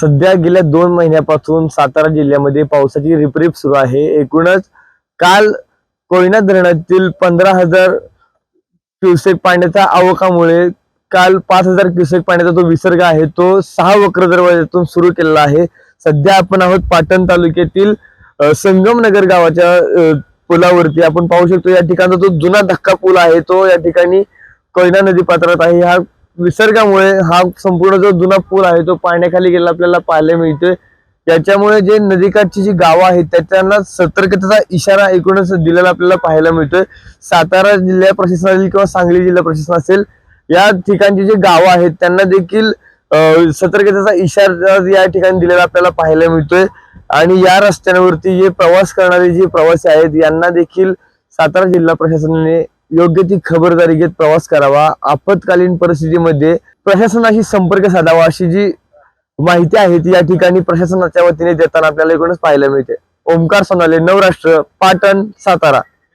सध्या गेल्या दोन महिन्यापासून सातारा जिल्ह्यामध्ये पावसाची रिपरिप सुरू आहे. एकूणच काल कोयना धरणातील पंधरा हजार क्युसेक पाण्याच्या आवकामुळे काल पाच हजार क्युसेक पाण्याचा जो विसर्ग आहे तो सहा वक्र दरवाज्यातून सुरू केलेला आहे. सध्या आपण आहोत पाटण तालुक्यातील संगमनगर गावाच्या पुलावरती. आपण पाहू शकतो या ठिकाणचा जो जुना धक्का पूल आहे तो या ठिकाणी कोयना नदी पात्रात आहे. ह्या विसर्गामुळे हा संपूर्ण जो जुना पूल आहे तो पाण्याखाली गेला आपल्याला पाहायला मिळतोय. त्याच्यामुळे जे नदीकाठची जी गावं आहेत त्याच्याना सतर्कतेचा इशारा एकूणच दिलेला आपल्याला पाहायला मिळतोय. सातारा जिल्हा प्रशासन असेल किंवा सांगली जिल्हा प्रशासन असेल या ठिकाणची जी गावं आहेत त्यांना देखील सतर्कतेचा इशारा या ठिकाणी दिलेला आपल्याला पाहायला मिळतोय. आणि या रस्त्यांवरती जे प्रवास करणारे जे प्रवासी आहेत यांना देखील सातारा जिल्हा प्रशासनाने योग्य ती खबरदारी घेत प्रवास करावा. आपत्कालीन परिस्थितीमध्ये प्रशासनाशी संपर्क साधावा अशी जी माहिती आहे ती या ठिकाणी प्रशासनाच्या वतीने देताना आपल्याला एकूणच पाहायला मिळते. ओमकार सोनाले नवराष्ट्र पाटण सातारा.